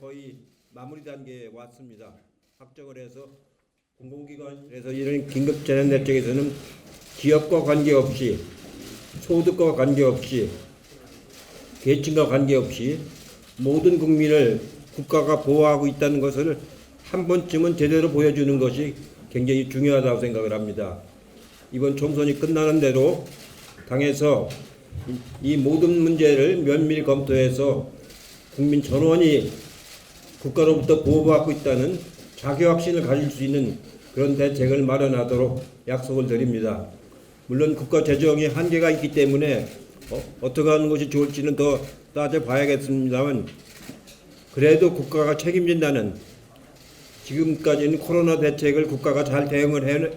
거의 마무리 단계에 왔습니다. 확정을 해서 공공기관에서 이런 긴급 재난 대책에서는 지역과 관계없이 소득과 관계없이 계층과 관계없이 모든 국민을 국가가 보호하고 있다는 것을 한 번쯤은 제대로 보여주는 것이 굉장히 중요하다고 생각을 합니다. 이번 총선이 끝나는 대로 당에서 이- 이 모든 문제를 면밀히 검토해서 국민 전원이 국가로부터 보호받고 있다는 자기 확신을 가질 수 있는 그런 대책을 마련하도록 약속을 드립니다. 물론 국가 재정에 한계가 있기 때문에 어, 어떻게 하는 것이 좋을지는 더 따져봐야겠습니다만 그래도 국가가 책임진다는 지금까지는 코로나 대책을 국가가 잘 대응을 해,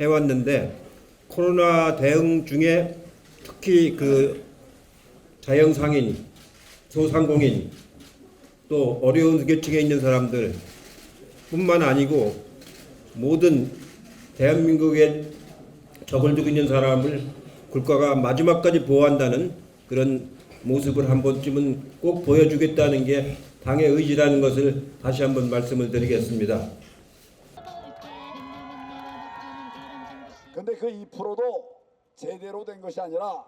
해왔는데 코로나 대응 중에 특히 그 자영상인, 소상공인, 또 어려운 계층에 있는 사람들 뿐만 아니고 모든 대한민국에 적을 두고 있는 사람을 국가가 마지막까지 보호한다는 그런 모습을 한 번쯤은 꼭 보여주겠다는 게 당의 의지라는 것을 다시 한번 말씀을 드리겠습니다. 근데 그 2%도 제대로 된 것이 아니라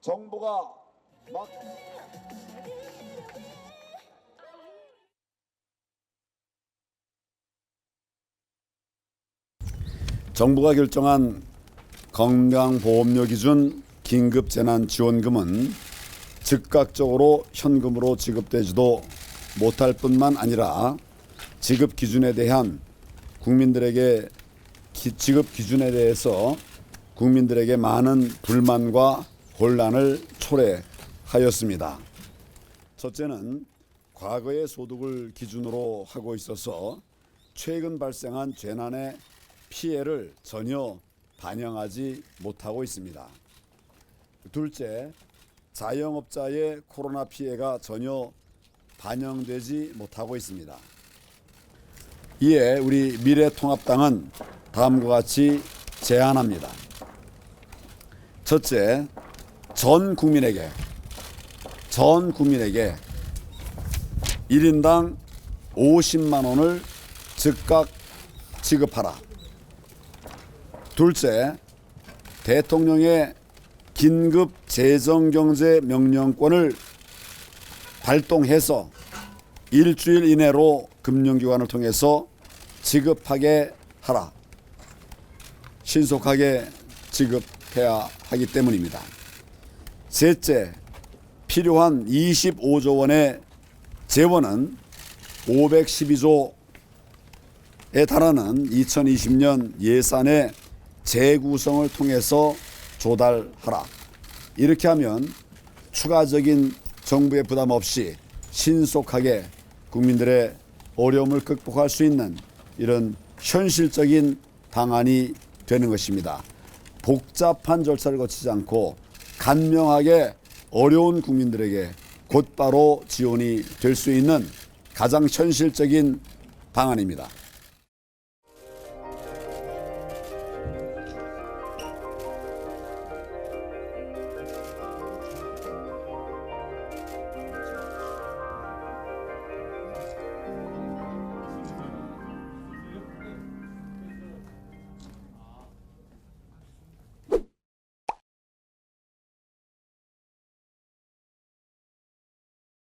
정부가 막 정부가 결정한 건강보험료 기준 긴급재난지원금은 즉각적으로 현금으로 지급되지도 못할 뿐만 아니라 지급 기준에 대한 국민들에게 기- 지급 기준에 대해서 국민들에게 많은 불만과 혼란을 초래하였습니다. 첫째는 과거의 소득을 기준으로 하고 있어서 최근 발생한 재난의 피해를 전혀 반영하지 못하고 있습니다. 둘째, 자영업자의 코로나 피해가 전혀 반영되지 못하고 있습니다. 이에 우리 미래통합당은 다음과 같이 제안합니다. 첫째, 전 국민에게 전 국민에게 1인당 50만 원을 즉각 지급하라. 둘째, 대통령의 긴급 재정경제 명령권을 발동해서 일주일 이내로 금융기관을 통해서 지급하게 하라. 신속하게 지급해야 하기 때문입니다. 셋째, 필요한 25조 원의 재원은 512조에 달하는 2020년 예산의 재구성을 통해서 조달하라. 이렇게 하면 추가적인 정부의 부담 없이 신속하게 국민들의 어려움을 극복할 수 있는 이런 현실적인 방안이 되는 것입니다. 복잡한 절차를 거치지 않고 간명하게 어려운 국민들에게 곧바로 지원이 될 수 있는 가장 현실적인 방안입니다.